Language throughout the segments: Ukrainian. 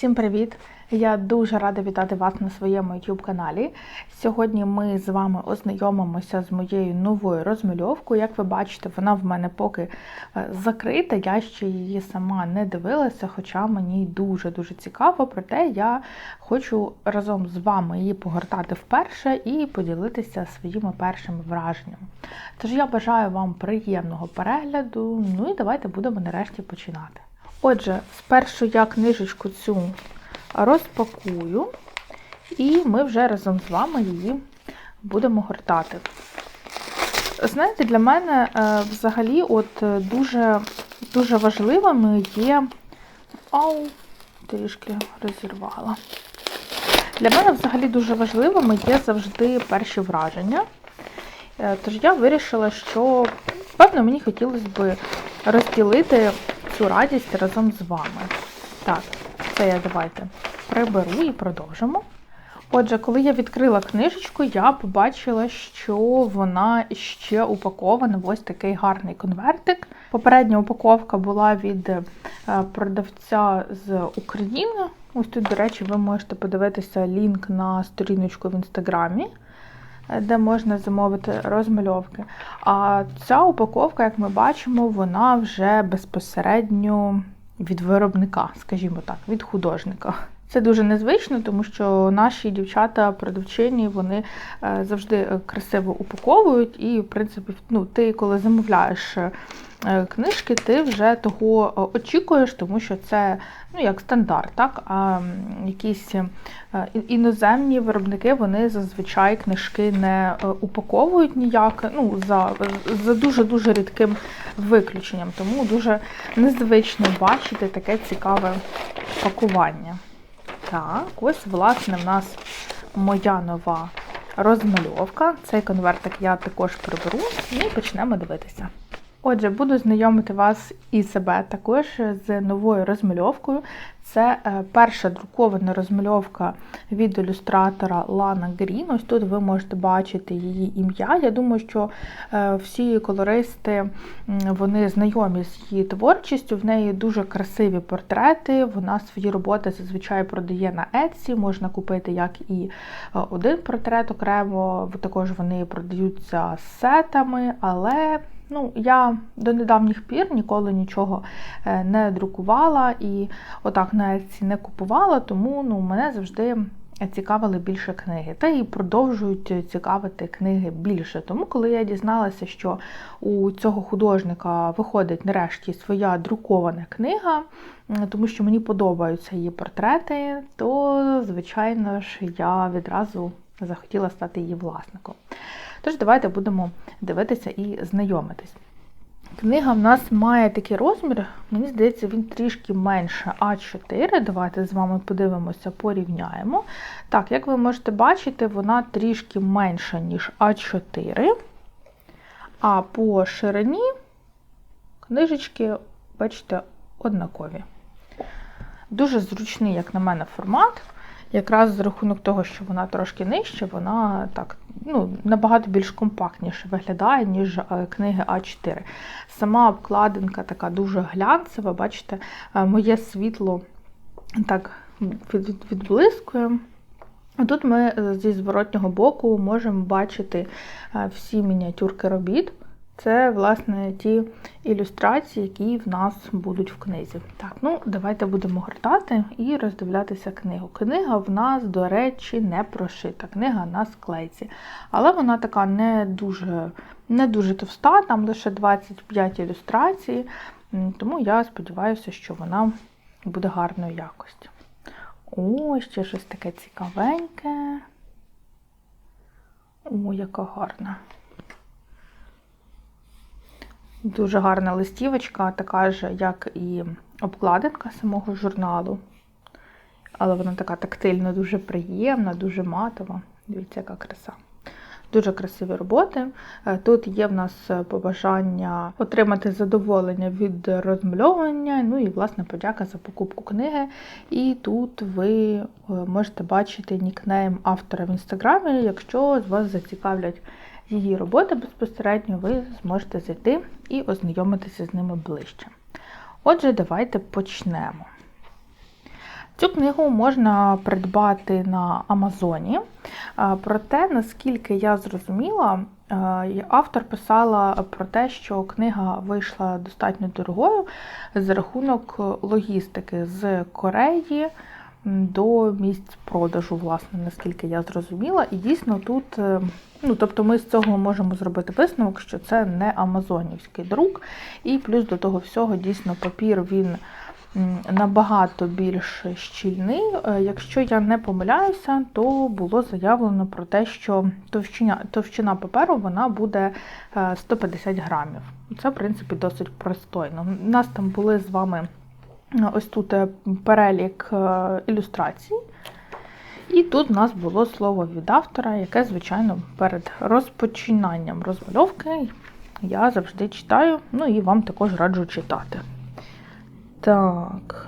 Всім привіт! Я дуже рада вітати вас на своєму YouTube каналі. Сьогодні ми з вами ознайомимося з моєю новою розмальовкою. Як ви бачите, вона в мене поки е, закрита. Я ще її сама не дивилася, хоча мені дуже-дуже цікаво. Проте я хочу разом з вами її погортати вперше і поділитися своїми першими враженнями. Тож я бажаю вам приємного перегляду. Ну і давайте будемо нарешті починати. Отже, спершу я книжечку цю розпакую, і ми вже разом з вами її будемо гортати. Знаєте, для мене е, взагалі от е, дуже дуже важливими є. Ау, трішки розірвала. Для мене взагалі дуже важливими є завжди перші враження. Е, Тож я вирішила, що, певно, мені хотілося б розділити цю радість разом з вами. Так, це я давайте приберу і продовжимо. Отже, коли я відкрила книжечку, я побачила, що вона ще упакована в ось такий гарний конвертик. Попередня упаковка була від е, продавця з України. Ось тут, до речі, ви можете подивитися лінк на сторіночку в інстаграмі, де можна замовити розмальовки. А ця упаковка, як ми бачимо, вона вже безпосередньо від виробника, скажімо так, від художника. Це дуже незвично, тому що наші дівчата-продавчині вони е, завжди красиво упаковують, і, в принципі, ну, ти, коли замовляєш книжки, ти вже того очікуєш, тому що це ну, як стандарт. так? А якісь е, іноземні виробники вони зазвичай книжки не упаковують ніяк, ну, за за дуже-дуже рідким виключенням. Тому дуже незвично бачити таке цікаве пакування. Так, ось, власне, в нас моя нова розмальовка. Цей конвертик я також приберу і почнемо дивитися. Отже, буду знайомити вас і себе також з новою розмальовкою. Це е, перша друкована розмальовка від ілюстратора Лана Грін. Ось тут ви можете бачити її ім'я. Я думаю, що е, всі колористи вони знайомі з її творчістю. В неї дуже красиві портрети. Вона свої роботи зазвичай продає на Etsy, Можна купити як і е, один портрет окремо, також вони продаються сетами, але. Ну, я до недавніх пір ніколи нічого не друкувала і отак на Etsy не купувала, тому ну, мене завжди цікавили більше книги. Та і продовжують цікавити книги більше. Тому, коли я дізналася, що у цього художника виходить нарешті своя друкована книга, тому що мені подобаються її портрети, то, звичайно ж, я відразу захотіла стати її власником. Тож, давайте будемо дивитися і знайомитись. Книга в нас має такий розмір, мені здається, він трішки менше А4. Давайте з вами подивимося, порівняємо. Так, як ви можете бачити, вона трішки менша, ніж А4. А по ширині книжечки, бачите, однакові. Дуже зручний, як на мене, формат. Якраз за рахунок того, що вона трошки нижча, вона так ну, набагато більш компактніше виглядає, ніж е, книги А4. Сама обкладинка така дуже глянцева, бачите, е, моє світло так відблискує. Тут ми е, зі зворотнього боку можемо бачити всі мініатюрки робіт. Це, власне, ті ілюстрації, які в нас будуть в книзі. Так, ну давайте будемо гортати і роздивлятися книгу. Книга в нас, до речі, не прошита. Книга на склейці. Але вона така не дуже не дуже товста, там лише 25 ілюстрацій, тому я сподіваюся, що вона буде гарної якості. О, ще щось таке цікавеньке. О, яка гарна. Дуже гарна листівочка, така ж, як і обкладинка самого журналу. Але вона така тактильно дуже приємна, дуже матова. Дивіться, яка краса. Дуже красиві роботи. Е, тут є в нас побажання отримати задоволення від розмальовування, ну і, власне, подяка за покупку книги. І тут ви е, можете бачити нікнейм автора в інстаграмі, якщо вас зацікавлять її роботи безпосередньо, ви зможете зайти і ознайомитися з ними ближче. Отже, давайте почнемо. Цю книгу можна придбати на Амазоні. Проте, наскільки я зрозуміла, автор писала про те, що книга вийшла достатньо дорогою за рахунок логістики з Кореї до місць продажу, власне, наскільки я зрозуміла. І дійсно тут, е, ну тобто ми з цього можемо зробити висновок, що це не амазонівський друк. І плюс до того всього, дійсно, папір він набагато більш щільний. Е, Якщо я не помиляюся, то було заявлено про те, що товщина, товщина паперу вона буде е, 150 грамів. Це, в принципі, досить пристойно. У нас там були з вами е, ось тут е, перелік е, ілюстрацій. І тут у нас було слово від автора, яке, звичайно, перед розпочинанням розмальовки я завжди читаю, ну і вам також раджу читати. Так.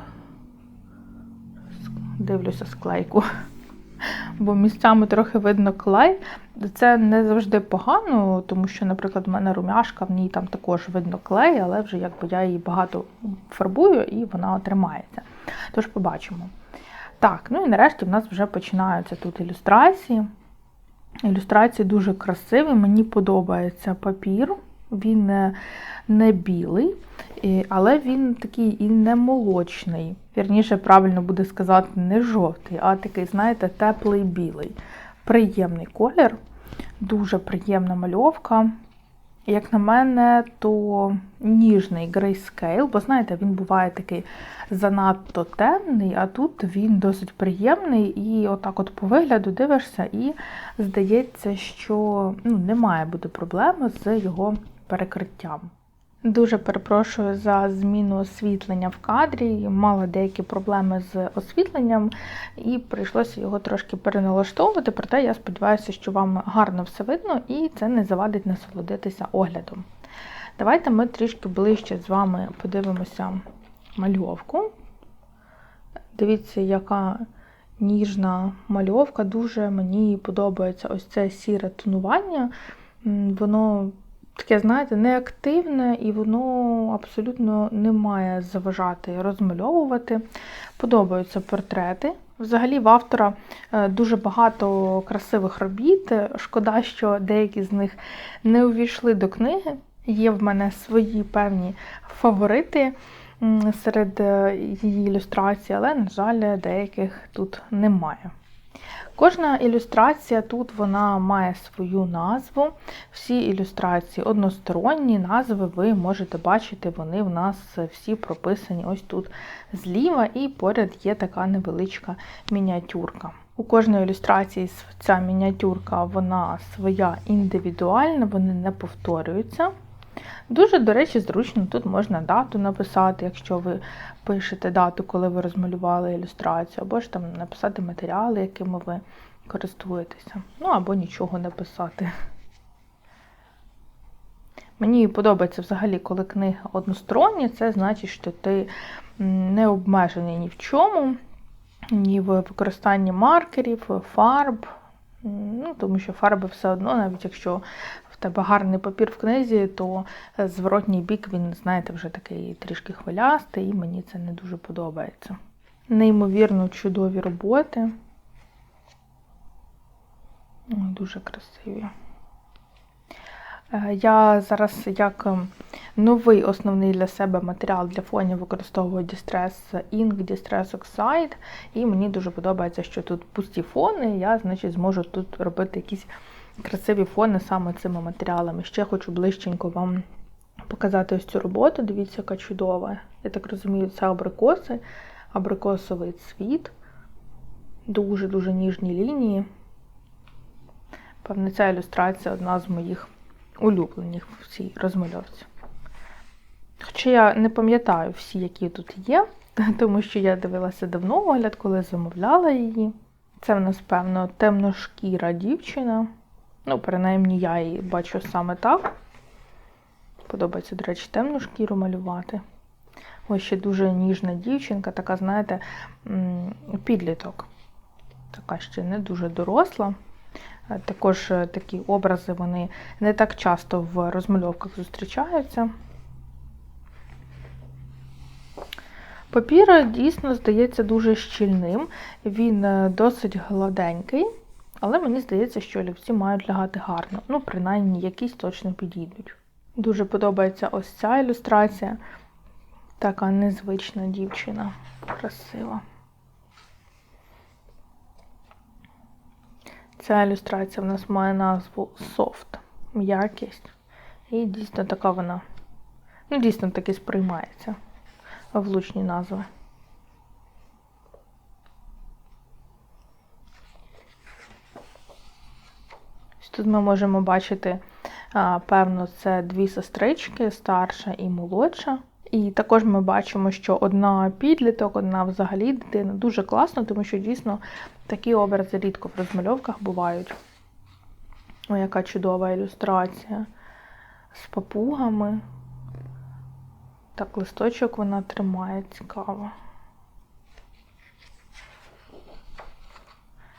Дивлюся склейку. Бо місцями трохи видно клей. Це не завжди погано, тому що, наприклад, в мене румяшка, в ній там також видно клей, але вже якби я її багато фарбую і вона тримається. Тож побачимо. Так, ну і нарешті в нас вже починаються тут ілюстрації. Ілюстрації дуже красиві, мені подобається папір. Він не, білий, але він такий і не молочний. Вірніше, правильно буде сказати, не жовтий, а такий, знаєте, теплий білий. Приємний колір, дуже приємна мальовка. Як на мене, то ніжний грейскейл, бо знаєте, він буває такий занадто темний, а тут він досить приємний, і отак от по вигляду дивишся, і здається, що ну, не має бути проблеми з його перекриттям. Дуже перепрошую за зміну освітлення в кадрі. Мала деякі проблеми з освітленням, і прийшлося його трошки переналаштовувати. Проте я сподіваюся, що вам гарно все видно і це не завадить насолодитися оглядом. Давайте ми трішки ближче з вами подивимося мальовку. Дивіться, яка ніжна мальовка. Дуже мені подобається ось це сіре тонування. Воно таке, знаєте, неактивне і воно абсолютно не має заважати розмальовувати. Подобаються портрети. Взагалі в автора е, дуже багато красивих робіт. Шкода, що деякі з них не увійшли до книги. Є в мене свої певні фаворити серед е, її ілюстрацій, але, на жаль, деяких тут немає. Кожна ілюстрація тут вона має свою назву. Всі ілюстрації односторонні, назви ви можете бачити, вони в нас всі прописані ось тут зліва, і поряд є така невеличка мініатюрка. У кожної ілюстрації ця мініатюрка вона своя індивідуальна, вони не повторюються. Дуже, до речі, зручно тут можна дату написати, якщо ви пишете дату, коли ви розмалювали ілюстрацію, або ж там написати матеріали, якими ви користуєтеся. Ну або нічого не писати. Мені подобається взагалі, коли книга одностороння, це значить, що ти не обмежений ні в чому, ні в використанні маркерів, фарб. Ну, тому що фарби все одно, навіть якщо тебе гарний папір в книзі, то е, зворотній бік він, знаєте, вже такий трішки хвилястий, і мені це не дуже подобається. Неймовірно чудові роботи. Ой, Дуже красиві. Е, Я зараз як ем, новий основний для себе матеріал для фонів використовую Distress Ink, Distress Oxide, і мені дуже подобається, що тут пусті фони, я, значить, зможу тут робити якісь красиві фони саме цими матеріалами. Ще хочу ближченько вам показати ось цю роботу. Дивіться, яка чудова. Я так розумію, це абрикоси, абрикосовий цвіт, дуже-дуже ніжні лінії. Певне, ця ілюстрація одна з моїх улюблених в цій розмальовці. Хоча я не пам'ятаю всі, які тут є, тому що я дивилася давно огляд, коли замовляла її. Це в нас, певно, темношкіра дівчина. Ну, принаймні, я її бачу саме так. Подобається, до речі, темну шкіру малювати. Ось ще дуже ніжна дівчинка, така, знаєте, підліток. Така ще не дуже доросла. Е, Також е, такі образи вони не так часто в розмальовках зустрічаються. Папір дійсно здається дуже щільним, він е, досить гладенький, але мені здається, що олівці мають лягати гарно. Ну, принаймні, якісь точно підійдуть. Дуже подобається ось ця ілюстрація. Така незвична дівчина. Красива. Ця ілюстрація в нас має назву Soft, м'якість. І дійсно така вона, ну, дійсно таки сприймається влучні назви. Тут ми можемо бачити, певно, це дві сестрички, старша і молодша. І також ми бачимо, що одна підліток, одна взагалі дитина. Дуже класно, тому що дійсно такі образи рідко в розмальовках бувають. О, яка чудова ілюстрація з папугами. Так, листочок вона тримає цікаво.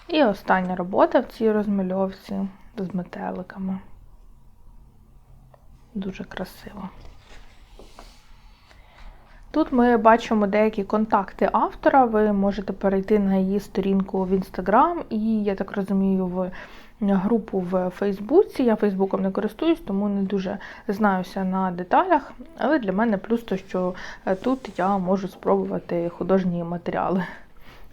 І остання робота в цій розмальовці з метеликами. Дуже красиво. Тут ми бачимо деякі контакти автора. Ви можете перейти на її сторінку в Інстаграм і, я так розумію, в групу в Фейсбуці. Я Фейсбуком не користуюсь, тому не дуже знаюся на деталях. Але для мене плюс то, що е, тут я можу спробувати художні матеріали.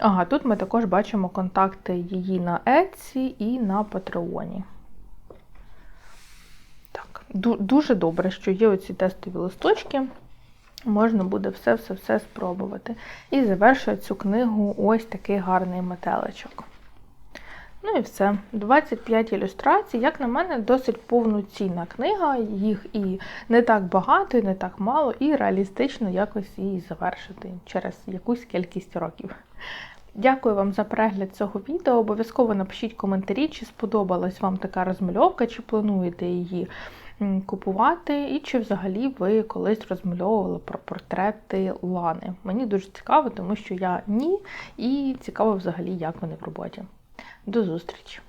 Ага, тут ми також бачимо контакти її на Etsy і на Патреоні. Так, дуже добре, що є оці тестові листочки. Можна буде все-все-все спробувати. І завершує цю книгу ось такий гарний метеличок. Ну і все. 25 ілюстрацій, як на мене, досить повноцінна книга, їх і не так багато, і не так мало, і реалістично якось її завершити через якусь кількість років. Дякую вам за перегляд цього відео. Обов'язково напишіть коментарі, чи сподобалась вам така розмальовка, чи плануєте її купувати, і чи взагалі ви колись розмальовували про портрети Лани. Мені дуже цікаво, тому що я ні, і цікаво взагалі, як вони в роботі. До зустрічі!